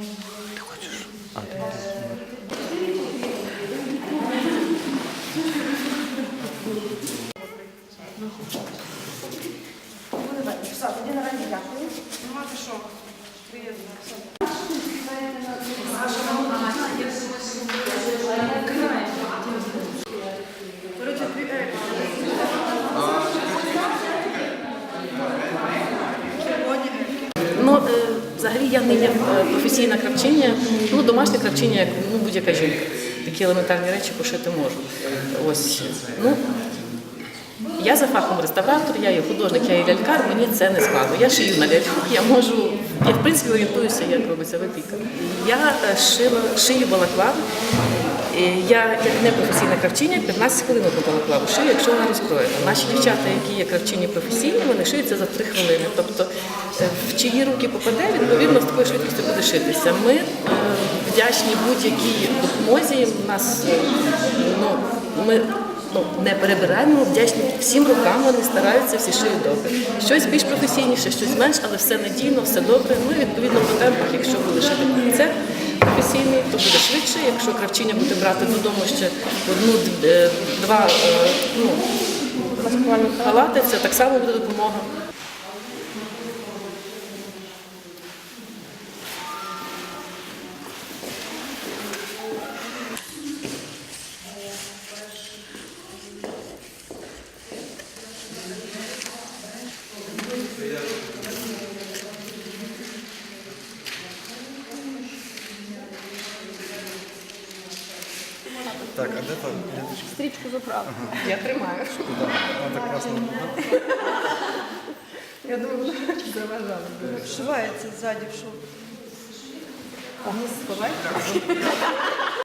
Ти хочеш? А, ти. Все, тоді наразі дякую. Взагалі я не є е, професійна кравчиня, ну, домашня кравчиня, як ну, будь-яка жінка. Такі елементарні речі пошити можу. Ось, ну, я за фахом реставратор, я є художник, я є лялькар, мені це не складно. Я шию на ляльку, я можу, я в принципі орієнтуюся, як робиться випіка. Я е, шила, шию балаклаву. І Я як не професійна кравчиня, 15 хвилин одну балаклаву шию, якщо вона розкроєна. Наші дівчата, які є кравчині професійні, вони шиються за 3 хвилини. Тобто е, в чиї руки попаде, відповідно з такою швидкістю буде шитися. Ми е, вдячні будь-якій допомозі. У нас ну, ми ну, не перебираємо, вдячні всім рукам, вони стараються, всі шиють добре. Щось більш професійніше, щось менш, але все надійно, все добре. Ну і відповідно до темпах, якщо буде шити це професійний, то буде швидше. Якщо кравчиня буде брати додому ще одну, е, два е, ну, халати, це так само буде допомога. Так, а де там? Стрічку заправ. Я тримаю. Вона так класно. Я думаю, заважала. Вшивається ззаді в шов. А ми сховайте.